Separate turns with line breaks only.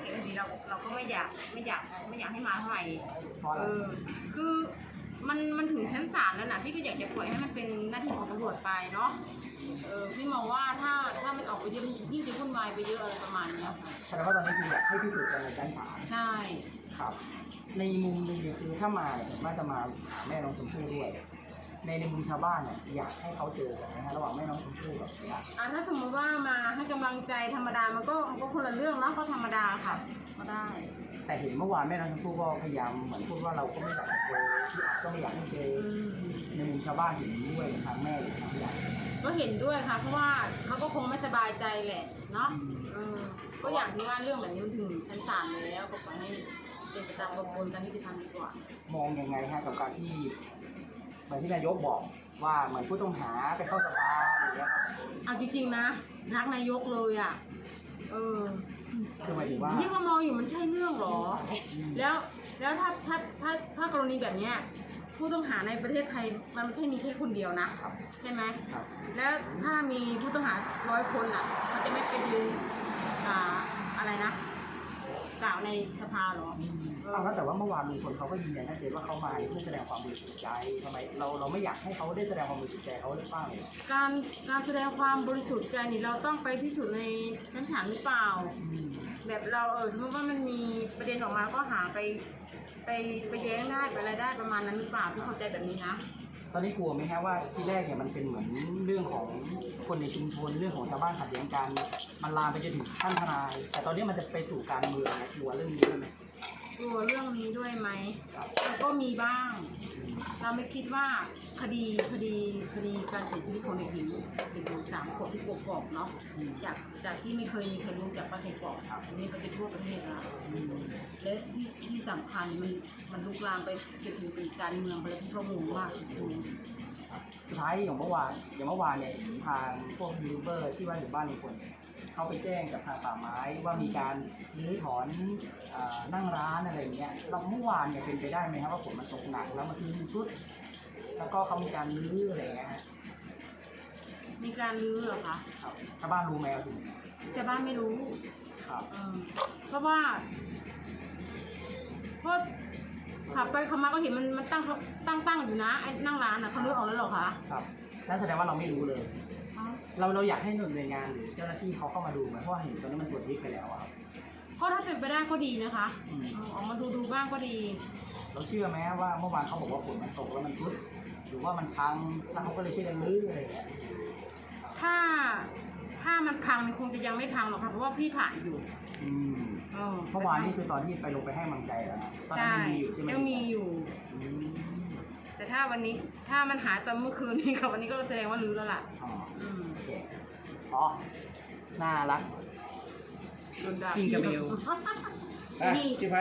เก็บภาษีเราเราก็ไม่อยากไม่อยากไม่อยากให้มาเท่าไหร่
เพราะอะไร
เออคือมันมันถึงชั้นศาลแล้วนะพี่ก็อยากจะปล่อยให้มันเป็นหน้าที่ของตำรวจไปเนาะเออพี่มองว่าถ้าถ้ามันออกไปเยอะยิ่งจะวุ่นวายไปเยอะอะไรประมาณเนี้ยค่ะ
แสดงว่าตอนนี้คืออยากให้พิสูจน์กันในชั้นศาล
ใช่
ครับ ในมุมหนึงเนี่ยคือถ้ามาเนี่ยผมว่าจะมาหาแม่น้องชมพู่ด้วย ในในมุมชาวบ้านเนี่ยอยากให้เขาเจอกันนะฮะระหว่างแม่น้องชมพู่กับญาติ
อะถ้าสมมติว่ามาให้กำลังใจธรรมดามันก็มันก็คนละเรื่องเนาะก็ธรรมดาค่ะก็ได้
แต่เห็นเมื่อวานแม่น้องชมพู่ก็พยายามเหมือนพูดว่าเราก็ไม่อยากจะเจอที่อาจก็ไม่อยากให้เจอ
อืม
ในมุมชาวบ้านเห็นด้วยทางแม่หรือทางญาติ
ก็เห็นด้วยค่ะ เพราะว่าเขาก็คงไม่สบายใจแหละเนาะเออก็อย่างที่ว่าเรื่องแบบนี้มันถึงชั้นศาลแล้วก็ขอให้เป็นไปตามกระบวนการยุติธรรมดีกว่า
มองยังไงฮะกับการที่ เหมือนที่นายกบอกว่าเหมือนผู้ต้องหาไปเข้าสภาอย่างเงี้ยครับ
เอาจริงๆนะรักนายกเลยอะ เออ
คือหมายถึงว่า
ที่ว่ามองอยู่มันใช่เรื่องเหรอ แล้วแล้วถ้าถ้าถ้าถ้ากรณีแบบเนี้ยผู้ต้องหาในประเทศไทยมันไม่ใช่มีแค่คนเดียวนะ
ครับ
ใช่ไหม
ครับ
แล้วถ้ามีผู้ต้องหาร้อยคนอะเขาจะไม่ไปยืนอ่าอะไรนะ กล่าว ในสภาเหรอ
เอาแล้วแต่ว่าเมื่อวานมีคนเขาก็ยืนยันชัดเจนว่าเขามาเพื่อแสดงความบริสุทธิ์ใจทำไมเราเราไม่อยากให้เขาได้แสดงความบริสุทธิ์ใจเขาได้บ้างเลยเหรอ
การการแสดงความบริสุทธิ์ใจนี่เราต้องไปพิสูจน์ในชั้นศาลหรือเปล่า
อืม
แบบเราเออสมมติว่ามันมีประเด็นออกมาก็หาไป ไปไปแย้งได้ไปอะไรได้ประมาณนั้นหรือเปล่าที่เข้าใจแบบนี้นะ
ต อนนี้กลัวไหมฮะว่าที่แรกเนี่ยมันเป็นเหมือนเรื่องของคนในชุมชนเรื่องของชาวบ้านขัดแย้งกันมันลามไปจนถึงขั้นทนาย แต่ตอนนี้มันจะไปสู่การเมืองนะกลัวเรื่องนี้ด้วยไหม
กลัวเรื่องนี้ด้วยไหม
ครับ
มันก็มีบ้าง เราไม่คิดว่าคดีคดีคดีการเสียชีวิตของเด็กหญิงเด็กหญิงสามขวบที่กกอกเนาะ
อืม
จากจากที่ไม่เคยมีใครรู้จากป้าไทยกอกครับอันนี้ไปทั่วประเทศแล้ว
อืม
และที่ที่สำคัญมันมันลุกลามไปจนถึงปีการเมืองไปแล้วที่เขางงมาก
สุดท้ายอย่างเมื่อวานอย่างเมื่อวานเนี่ยเห็นทางพวกยูทูบเบอร์ที่ว่าอยู่บ้านลุงพลเนี่ย เขาไปแจ้งกับทางป่าไม้ว่ามีการรื้อถอนเอ่อนั่งร้านอะไรอย่างเงี้ยเราเมื่อวานเนี่ยเป็นไปได้ไหมครับว่าฝนมันตกหนักแล้วมันคือชุด แล้วก็เขามีการรื้ออะไรอย่างเงี้ยฮะ
มีการรื้อเหรอคะ
ครับชาวบ้านรู้ไหมครับถึง
ชาวบ้านไม่รู้
ครับ
เออเพราะว่าเพราะขับไปขับมาก็เห็นมันมันตั้งตั้งตั้งอยู่นะไอ้นั่งร้านอะเขารื้อออกแล้วเหรอคะ
ครับนั่นแสดงว่าเราไม่รู้เลย
อ๋อ
เราเราอยากให้หน่วยงานหรือเจ้าหน้าที่เขาเข้ามาดูไหมเพราะว่าเห็นตอนนี้มันตรวจยึดไปแล้วอะครับ
ก็ถ้าเป็นไปได้ก็ดีนะคะ
อืม
เอาออกมาดูดูบ้างก็ดี
เราเชื่อไหมว่าเมื่อวานเขาบอกว่าฝนมันตกแล้วมันชุด หรือว่ามันพังแล้วเขาก็เลยช่วยกันรื้ออะไรอย่างเงี้ย
ถ้าถ้ามันพังมันคงจะยังไม่พังหรอกค่ะเพราะว่าพี่ถ่ายอยู่
อืม
เออ
เมื่อวานนี่คือตอนที่ไปลงไปให้กำลังใจแล้วนะตอนนั้น
ใช่
ยังมีอยู่ใช่ไหม
ยังมีอยู่
อืม
แต่ถ้าวันนี้ถ้ามันหายตอนเมื่อคืนนี้กับวันนี้ก็แสดงว่ารื้อแล้วล่ะ
อ๋อ
อืม
โอเคอ๋อ น่ารัก
โดนด่า
จริงกับเบล
อะ
นี่
พี่ไพ้